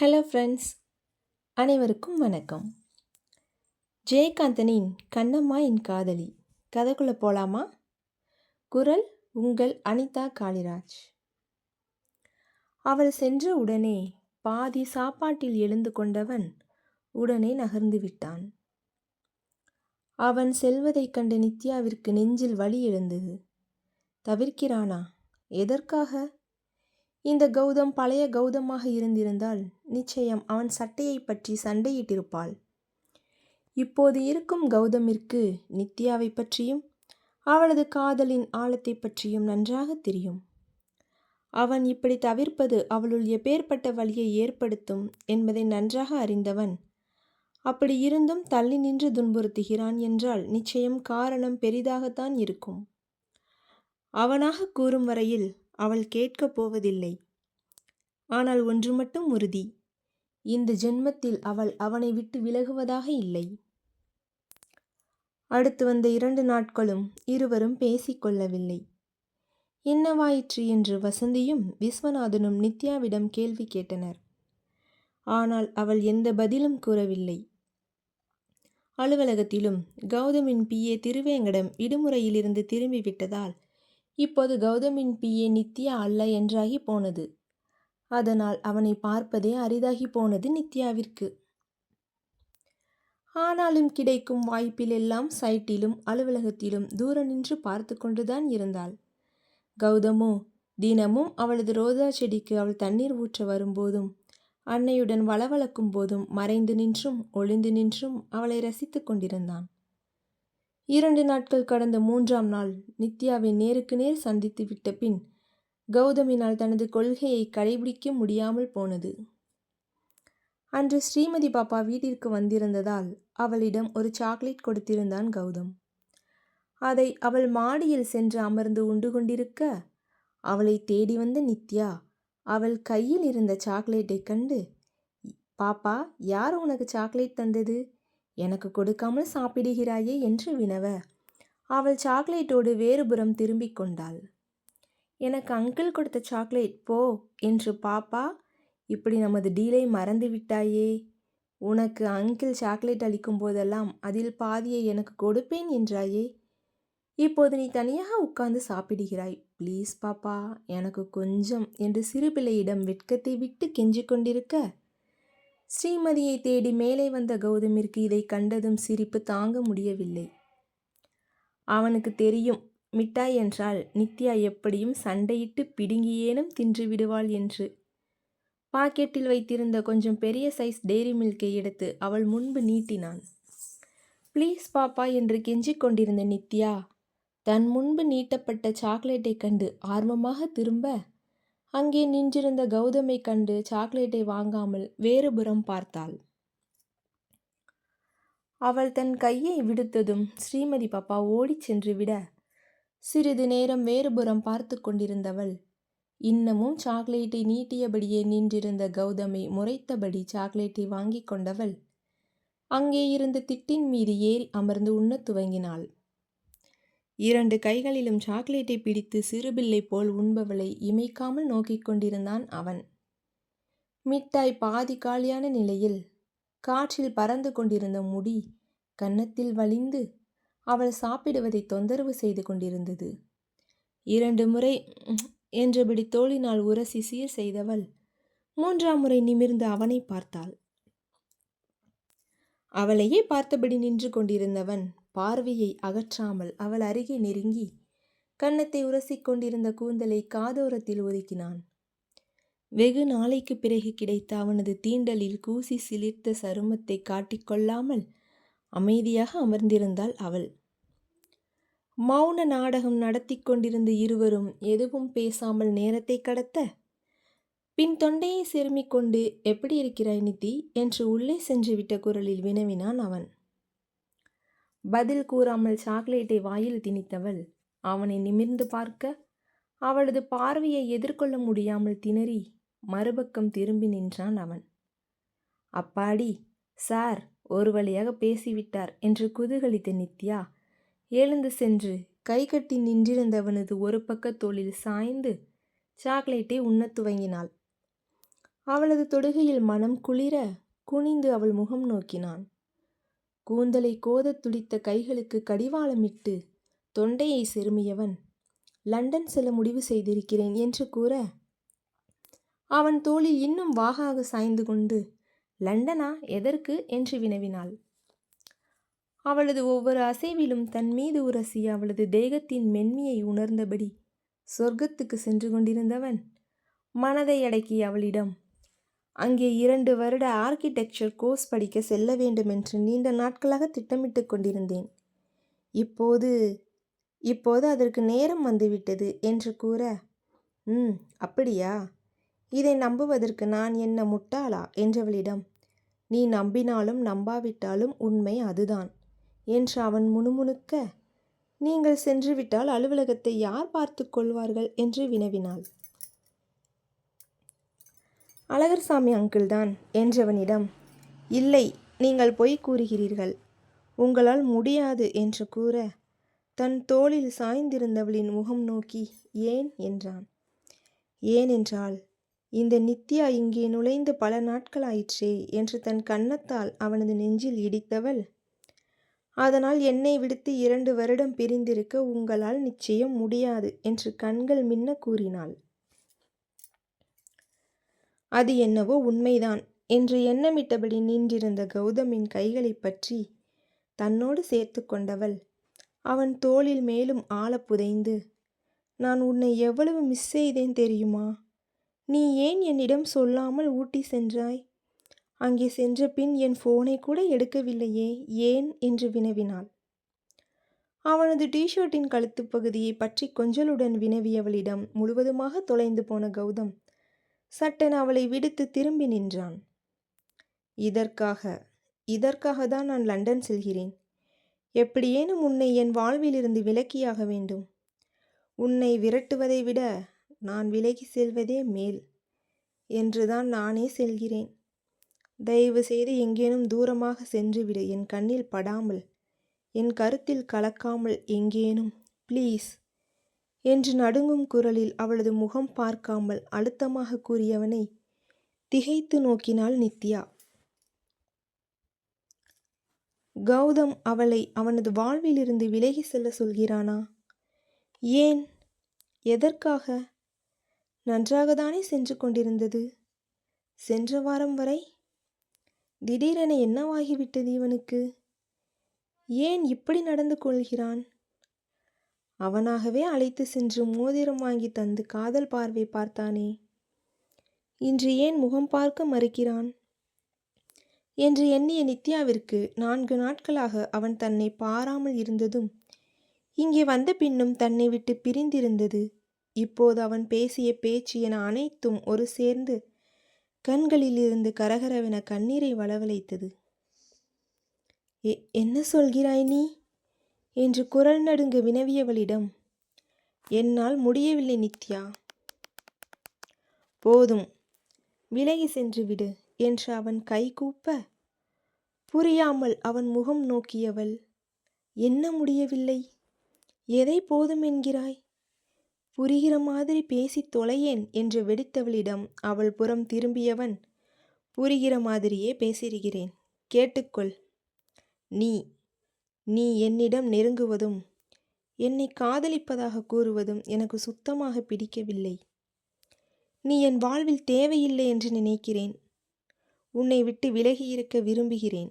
Hello friends அனைவருக்கும் வணக்கம். ஜெயகாந்தனின் கண்ணம்மா என் காதலி. கதைக்குள்ளே போலாமா? குரல் உங்கள் அனிதா காளிராஜ். அவள் சென்ற உடனே பாதி சாப்பாட்டில் எழுந்து கொண்டவன் உடனே நகர்ந்து விட்டான். அவன் செல்வதைக் கண்ட நித்யாவிற்கு நெஞ்சில் வலி எழுந்தது. தவிர்க்கிறானா? எதற்காக? இந்த கௌதம் பழைய கௌதமாக இருந்திருந்தால் நிச்சயம் அவன் சட்டையை பற்றி சண்டையிட்டிருப்பாள். இப்போது இருக்கும் கௌதமிற்கு நித்யாவை பற்றியும் அவளது காதலின் ஆழத்தை பற்றியும் நன்றாக தெரியும். அவன் இப்படி தவிர்ப்பது அவளுள் எப்பேற்பட்ட வழியை ஏற்படுத்தும் என்பதை நன்றாக அறிந்தவன் அப்படி இருந்தும் தள்ளி நின்று துன்புறுத்துகிறான் என்றால் நிச்சயம் காரணம் பெரிதாகத்தான் இருக்கும். அவனாக கூறும் வரையில் அவள் கேட்கப் போவதில்லை. ஆனால் ஒன்று மட்டும் உறுதி. இந்த ஜென்மத்தில் அவள் அவனை விட்டு விலகுவதாக இல்லை. அடுத்து வந்த இரண்டு நாட்களும் இருவரும் பேசிக்கொள்ளவில்லை என்னவாயிற்று என்று வசந்தியும் விஸ்வநாதனும் நித்யாவிடம் கேள்வி கேட்டனர். ஆனால் அவள் எந்த பதிலும் கூறவில்லை. அலுவலகத்திலும் கௌதமின் பிஏ திருவேங்கடம் விடுமுறையிலிருந்து திரும்பிவிட்டதால் இப்போது கௌதமின் பிஏ நித்யா அல்ல என்றாகி போனது. அதனால் அவனை பார்ப்பதே அரிதாகி போனது நித்யாவிற்கு. ஆனாலும் கிடைக்கும் வாய்ப்பிலெல்லாம் சைட்டிலும் அலுவலகத்திலும் தூர நின்று பார்த்து கொண்டுதான் இருந்தாள். கௌதமோ தினமும் அவளது ரோஜா செடிக்கு அவள் தண்ணீர் ஊற்ற வரும்போதும் அன்னையுடன் வளவளக்கும் போதும் மறைந்து நின்றும் ஒளிந்து நின்றும் அவளை ரசித்து கொண்டிருந்தான். இரண்டு நாட்கள் கடந்த மூன்றாம் நாள் நித்யாவை நேருக்கு நேர் சந்தித்து விட்ட பின் கௌதமினால் தனது கொள்கையை கடைபிடிக்க முடியாமல் போனது. அன்று ஸ்ரீமதி பாப்பா வீட்டிற்கு வந்திருந்ததால் அவளிடம் ஒரு சாக்லேட் கொடுத்திருந்தான் கௌதம். அதை அவள் மாடியில் சென்று அமர்ந்து உண்டு கொண்டிருக்க அவளை தேடி வந்த நித்யா அவள் கையில் இருந்த சாக்லேட்டை கண்டு பாப்பா யார் உனக்கு சாக்லேட் தந்தது? எனக்கு கொடுக்காமல் சாப்பிடுகிறாயே என்று வினவ. அவள் சாக்லேட்டோடு வேறுபுறம் திரும்பிக் கொண்டாள். எனக்கு அங்கிள் கொடுத்த சாக்லேட் போ என்று பாப்பா இப்படி நமது டீலை மறந்து விட்டாயே. உனக்கு அங்கிள் சாக்லேட் அளிக்கும் போதெல்லாம் அதில் பாதியை எனக்கு கொடுப்பேன் என்றாயே. இப்போது நீ தனியாக உட்கார்ந்து சாப்பிடுகிறாய். ப்ளீஸ் பாப்பா. எனக்கு கொஞ்சம் என்று சிறுபிள்ளையிடம் வெட்கத்தை விட்டு கெஞ்சிக் கொண்டிருக்க ஸ்ரீமதியை தேடி மேலே வந்த கௌதமிற்கு இதை கண்டதும் சிரிப்பு தாங்க முடியவில்லை. அவனுக்கு தெரியும் மிட்டாய் என்றால் நித்யா எப்படியும் சண்டையிட்டு பிடுங்கியேனும் தின்று விடுவாள் என்று. பாக்கெட்டில் வைத்திருந்த கொஞ்சம் பெரிய சைஸ் டெய்ரி மில்கை எடுத்து அவள் முன்பு நீட்டினான். ப்ளீஸ் பாப்பா என்று கெஞ்சிக் கொண்டிருந்த நித்யா தன் முன்பு நீட்டப்பட்ட சாக்லேட்டை கண்டு ஆர்வமாக திரும்ப அங்கே நின்றிருந்த கௌதமை கண்டு சாக்லேட்டை வாங்காமல் வேறுபுறம் பார்த்தாள். அவள் தன் கையை விடுத்ததும் ஸ்ரீமதி பாப்பா ஓடிச் சென்று விட சிறிது நேரம் வேறுபுறம் பார்த்து கொண்டிருந்தவள். இன்னமும் சாக்லேட்டை நீட்டியபடியே நின்றிருந்த கௌதமை முறைத்தபடி சாக்லேட்டை வாங்கி கொண்டவள். அங்கே இருந்த திட்டின் மீது ஏறி அமர்ந்து உண்ணத் துவங்கினாள். இரண்டு கைகளிலும் சாக்லேட்டை பிடித்து சிறுபிள்ளை போல் உண்பவளை இமைக்காமல் நோக்கிக் கொண்டிருந்தான் அவன். மிட்டாய் பாதி காலியான நிலையில் காற்றில் பறந்து கொண்டிருந்த முடி கன்னத்தில் வலிந்து அவள் சாப்பிடுவதை தொந்தரவு செய்து கொண்டிருந்தது. இரண்டு முறை என்றபடி தோளினால் உரசி சீர் செய்தவள் மூன்றாம் முறை நிமிர்ந்து அவனை பார்த்தாள். அவளையே பார்த்தபடி நின்று கொண்டிருந்தவன் பார்வையை அகற்றாமல் அவள் அருகே நெருங்கி கன்னத்தை உரசிக் கொண்டிருந்த கூந்தலை காதோரத்தில் ஒதுக்கினான். வெகு நாளைக்கு பிறகு கிடைத்த அவனது தீண்டலில் கூசி சிலிர்த்த சருமத்தை காட்டிக்கொள்ளாமல் அமைதியாக அமர்ந்திருந்தாள் அவள். மௌன நாடகம் நடத்தி கொண்டிருந்த இருவரும் எதுவும் பேசாமல் நேரத்தை கடத்த பின் தொண்டையை செருமிக் கொண்டு எப்படி இருக்கிறாய் நித்தி? என்று உள்ளே சென்று விட்ட குரலில் வினவினான் அவன். பதில் கூறாமல் சாக்லேட்டை வாயில் திணித்தவள். அவனை நிமிர்ந்து பார்க்க அவளது பார்வையை எதிர்கொள்ள முடியாமல் திணறி மறுபக்கம் திரும்பி நின்றான் அவன். அப்பாடி சார் ஒரு வழியாக பேசிவிட்டார் என்று குதூகலித்த நித்யா எழுந்து சென்று கை கட்டி நின்றிருந்தவனது ஒரு பக்க தோளில் சாய்ந்து சாக்லேட்டை உண்ணத் துவங்கினாள். அவளது தொடுகையில் மனம் குளிர குனிந்து அவள் முகம் நோக்கினான். கூந்தலை கோதத் துடித்த கைகளுக்கு கடிவாளமிட்டு தொண்டையை செருமியவன் லண்டன் செல்ல முடிவு செய்திருக்கிறேன் என்று கூற அவன் தோளில் இன்னும் வாகாக சாய்ந்து கொண்டு லண்டனா? எதற்கு? என்று வினவினாள். அவளது ஒவ்வொரு அசைவிலும் தன் மீது உரசிய அவளது தேகத்தின் மென்மையை உணர்ந்தபடி சொர்க்கத்துக்கு சென்று கொண்டிருந்தவன் மனதை அடக்கி அவளிடம் அங்கே இரண்டு வருட ஆர்கிடெக்சர் கோர்ஸ் படிக்க செல்ல வேண்டும் என்று நீண்ட நாட்களாக திட்டமிட்டு கொண்டிருந்தேன். இப்போது இப்போது அதற்கு நேரம் வந்துவிட்டது என்று கூற ம் அப்படியா? இதை நம்புவதற்கு நான் என்ன முட்டாளா? என்றவளிடம் நீ நம்பினாலும் நம்பாவிட்டாலும் உண்மை அதுதான் என்று அவன் முணுமுணுக்க நீங்கள் சென்றுவிட்டால் அலுவலகத்தை யார் பார்த்து கொள்வார்கள்? என்று வினவினாள். அழகர்சாமி அங்கிள் தான் என்றவனிடம் இல்லை நீங்கள் பொய் கூறுகிறீர்கள். உங்களால் முடியாது என்று கூற தன் தோளில் சாய்ந்திருந்தவளின் முகம் நோக்கி ஏன் என்றான். ஏனென்றால் இந்த நித்யா இங்கே நுழைந்து பல நாட்களாயிற்றே என்று தன் கன்னத்தால் அவனது நெஞ்சில் இடித்தவள். அதனால் என்னை விடுத்து இரண்டு வருடம் பிரிந்திருக்க உங்களால் நிச்சயம் முடியாது என்று கண்கள் மின்ன கூறினாள். அது என்னவோ உண்மைதான். என்று எண்ணமிட்டபடி நின்றிருந்த கௌதமின் கைகளைப் பற்றி தன்னோடு சேர்த்து கொண்டவள் அவன் தோளில் மேலும் ஆழ புதைந்து நான் உன்னை எவ்வளவு மிஸ் செய்தேன் தெரியுமா? நீ ஏன் என்னிடம் சொல்லாமல் ஊட்டி சென்றாய்? அங்கே சென்ற பின் என் ஃபோனை கூட எடுக்கவில்லையே ஏன்? என்று வினவினாள். அவனது டிஷர்ட்டின் கழுத்துப் பகுதியை பற்றி கொஞ்சலுடன் வினவியவளிடம் முழுவதுமாக தொலைந்து போன கௌதம் சட்டென அவளை விடுத்து திரும்பி நின்றான். இதற்காக இதற்காக தான் நான் லண்டன் செல்கிறேன். எப்படியேனும் உன்னை என் வாழ்விலிருந்து விலக்கியாக வேண்டும்? உன்னை விரட்டுவதை விட நான் விலகி செல்வதே மேல் என்றுதான் நானே செல்கிறேன். தயவு செய்து எங்கேனும் தூரமாக சென்றுவிடு என் கண்ணில் படாமல் என் கருத்தில் கலக்காமல் எங்கேனும் ப்ளீஸ் என்று நடுங்கும் குரலில் அவளது முகம் பார்க்காமல் அழுத்தமாக கூறியவனை திகைத்து நோக்கினாள் நித்யா. கௌதம் அவளை அவனது வாழ்விலிருந்து விலகி செல்ல சொல்கிறானா? ஏன்? எதற்காக? நன்றாகத்தானே சென்று கொண்டிருந்தது. சென்ற வாரம் வரை? திடீரென என்னவாகிவிட்டது இவனுக்கு? ஏன் இப்படி நடந்து கொள்கிறான்? அவனாகவே அழைத்து சென்று மோதிரம் வாங்கி தந்து காதல் பார்வை பார்த்தானே? இன்று ஏன் முகம் பார்க்க மறுக்கிறான்? என்று எண்ணிய நித்யாவிற்கு நான்கு நாட்களாக அவன் தன்னை பாராமல் இருந்ததும் இங்கே வந்த பின்னும் தன்னை விட்டு பிரிந்திருந்தது. இப்போது அவன் பேசிய பேச்சு என அனைத்தும் ஒரு சேர்ந்து கண்களிலிருந்து கரகரவென கண்ணீரை வளவழைத்தது. என்ன சொல்கிறாய் நீ? என்று குரல் நடுங்க வினவியவளிடம் என்னால் முடியவில்லை நித்யா. போதும் விலகி சென்று விடு என்று அவன் கை கூப்ப புரியாமல் அவன் முகம் நோக்கியவள் என்ன முடியவில்லை? எதை போதும் என்கிறாய்? புரிகிற மாதிரி பேசித் தொலையேன் என்று வெடித்தவளிடம் அவள் புறம் திரும்பியவன் புரிகிற மாதிரியே பேசியிருக்கிறேன். கேட்டுக்கொள். நீ நீ என்னிடம் நெருங்குவதும் என்னை காதலிப்பதாக கூறுவதும் எனக்கு சுத்தமாக பிடிக்கவில்லை. நீ என் வாழ்வில் தேவையில்லை என்று நினைக்கிறேன். உன்னை விட்டு விலகி இருக்க விரும்புகிறேன்.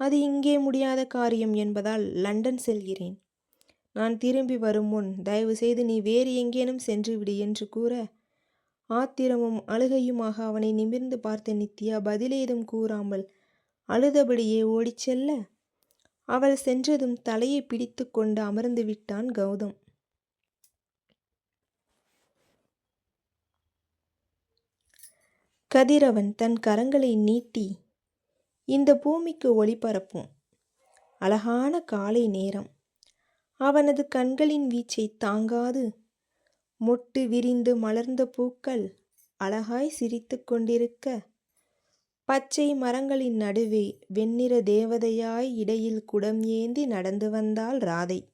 அது இங்கே முடியாத காரியம் என்பதால் லண்டன் செல்கிறேன். நான் திரும்பி வரும் முன் தயவு செய்து நீ வேறு எங்கேனும் சென்று விடு என்று கூற ஆத்திரமும் அழுகையுமாக அவனை நிமிர்ந்து பார்த்த நித்யா பதிலேதும் கூறாமல் அழுதபடியே ஓடிச் செல்ல அவள் சென்றதும் தலையை பிடித்து கொண்டு அமர்ந்து விட்டான் கௌதம். கதிரவன் தன் கரங்களை நீட்டி இந்த பூமிக்கு ஒளிபரப்பும் அழகான காலை நேரம். அவனது கண்களின் வீச்சை தாங்காது. மொட்டு விரிந்து மலர்ந்த பூக்கள் அழகாய் சிரித்து கொண்டிருக்க பச்சை மரங்களின் நடுவே வெண்ணிற தேவதையாய் இடையில் குடம் ஏந்தி நடந்து வந்தாள் ராதை.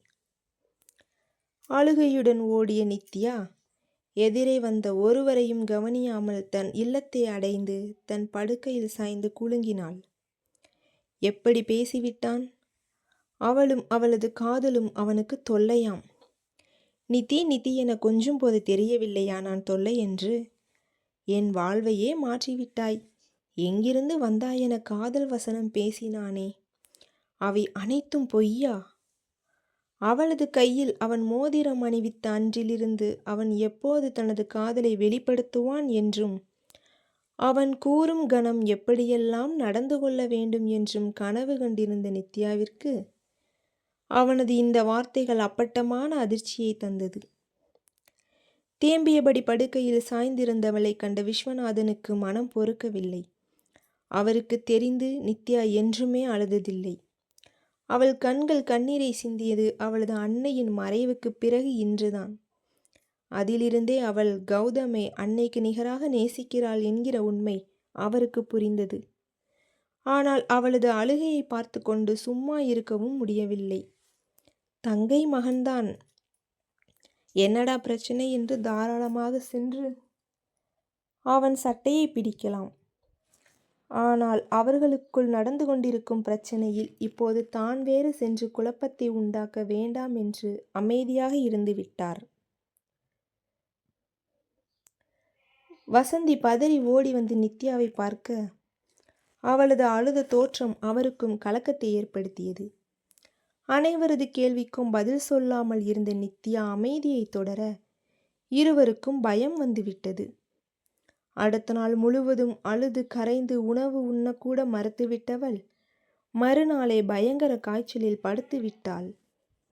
அழுகையுடன் ஓடிய நித்யா எதிரே வந்த ஒருவரையும் கவனியாமல் தன் இல்லத்தை அடைந்து தன் படுக்கையில் சாய்ந்து குலுங்கினாள். எப்படி பேசிவிட்டான்? அவளும் அவளது காதலும் அவனுக்கு தொல்லையாம். நிதி நிதி என கொஞ்சும் போது தெரியவில்லையா நான் தொல்லை? என்று என் வாழ்வையே மாற்றிவிட்டாய். எங்கிருந்து வந்தாயென காதல் வசனம் பேசினானே? அவை அனைத்தும் பொய்யா? அவளது கையில் அவன் மோதிரம் அணிவித்த அன்றிலிருந்து அவன் எப்போது தனது காதலை வெளிப்படுத்துவான் என்றும் அவன் கூறும் கணம் எப்படியெல்லாம் நடந்து கொள்ள வேண்டும் என்றும் கனவு கண்டிருந்த நித்யாவிற்கு அவனது இந்த வார்த்தைகள் அப்பட்டமான அதிர்ச்சியை தந்தது. தேம்பியபடி படுக்கையில் சாய்ந்திருந்தவளை கண்ட விஸ்வநாதனுக்கு மனம் பொறுக்கவில்லை. அவருக்கு தெரிந்து நித்யா என்றுமே அழுததில்லை. அவள் கண்கள் கண்ணீரை சிந்தியது அவளது அன்னையின் மறைவுக்கு பிறகு இன்றுதான். அதிலிருந்தே அவள் கௌதமை அன்னைக்கு நிகராக நேசிக்கிறாள் என்கிற உண்மை அவருக்கு புரிந்தது. ஆனால் அவளது அழுகையை பார்த்து கொண்டு சும்மா இருக்கவும் முடியவில்லை. தங்கை மகன்தான். என்னடா பிரச்சனை என்று தாராளமாக சென்று அவன் சட்டையை பிடிக்கலாம். ஆனால் அவர்களுக்குள் நடந்து கொண்டிருக்கும் பிரச்சனையில் இப்போது தான் வேறு சென்று குழப்பத்தை உண்டாக்க வேண்டாம் என்று அமைதியாக இருந்துவிட்டார். வசந்தி பதறி ஓடி வந்து நித்யாவை பார்க்க அவளது அழுத தோற்றம் அவருக்கும் கலக்கத்தை ஏற்படுத்தியது. அனைவரது கேள்விக்கும் பதில் சொல்லாமல் இருந்த நித்யா அமைதியை தொடர இருவருக்கும் பயம் வந்துவிட்டது. அடுத்த நாள் முழுவதும் அழுது கரைந்து உணவு உண்ணக்கூட மறுத்துவிட்டவள். மறுநாளே பயங்கர காய்ச்சலில் படுத்து விட்டாள்